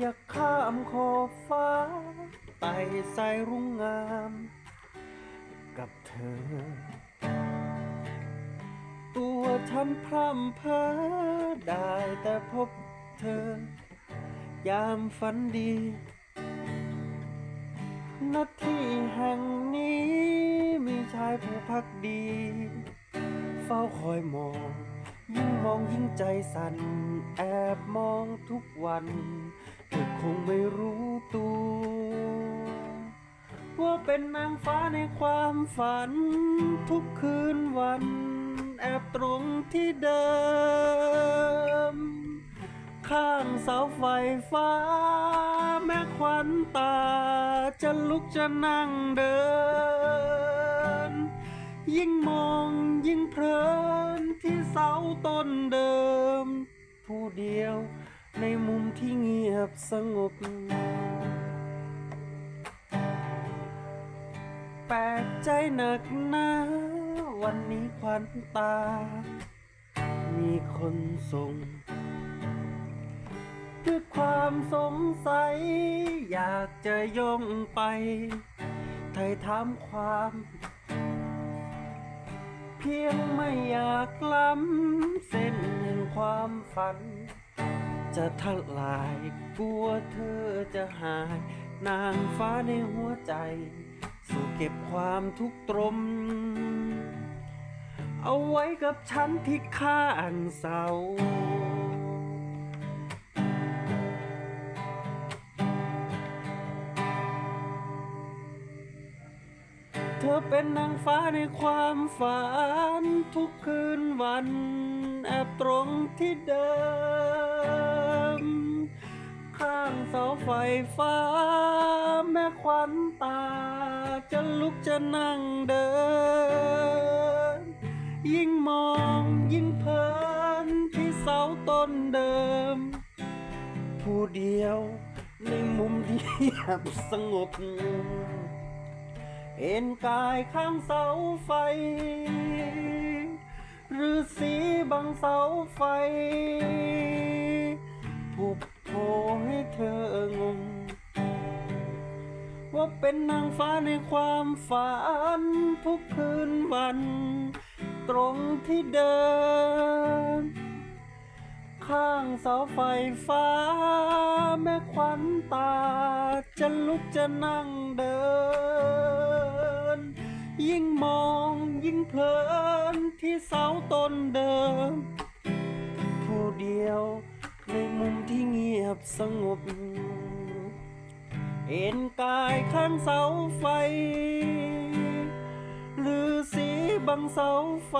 อยากข้ามขอบฟ้าไต่สายรุ่งงาม กับเธอ ตัวฉันพร่ำเพ้อได้แต่พบเธอ ยามฝันดีนาที่แห่งนี้มีชายผู้พักดี เฝ้าคอยมอง องยิ่งใจสั่น แอบมองทุกวันเธอคงไม่รู้ตัว ว่าเป็นนางฟ้าในความฝัน ทุกคืนวัน แอบตรงที่เดิม ข้างเสาไฟฟ้า แม่ควันตา จะลุกจะนั่งเดิน ยิ่งมองยิ่งเพลินที่เสาต้นเดิม ผู้เดียวในมุมที่เงียบสงบ แปลกใจหนักหนาวันนี้ควันตา มีคนส่งด้วยความสงสัย อยากจะย่องไปไถ่ถามความ เพียงไม่อยากล้ำเส้นความฝัน จะทลายกลัวเธอจะหาย นางฟ้าในหัวใจ สู่เก็บความทุกข์ตรม เอาไว้กับฉันที่ข้างเสา อเป็นนางฟ้าในความฝัน ทุกคืนวันแอบตรงที่เดิม ข้างเสาไฟฟ้า แม่ควันตา จะลุกจะนั่งเดิน ยิ่งมองยิ่งเพลินที่เสาต้นเดิม ผู้เดียวในมุมที่เงียบสงบ เอ็นกายข้างเสาไฟหรือสีบังเสาไฟผูกโผให้เธองง ว่าเป็นนางฟ้าในความฝันทุกคืนวัน ตรงที่เดิน ข้างเสาไฟฟ้า แม่ควันตา จะลุกจะนั่งเดิน ยิ่งมองยิ่งเพลินที่เสาต้นเดิม ผู้เดียวในมุมที่เงียบสงบ เอ็นกายข้างเสาไฟหรือสีบังเสาไฟ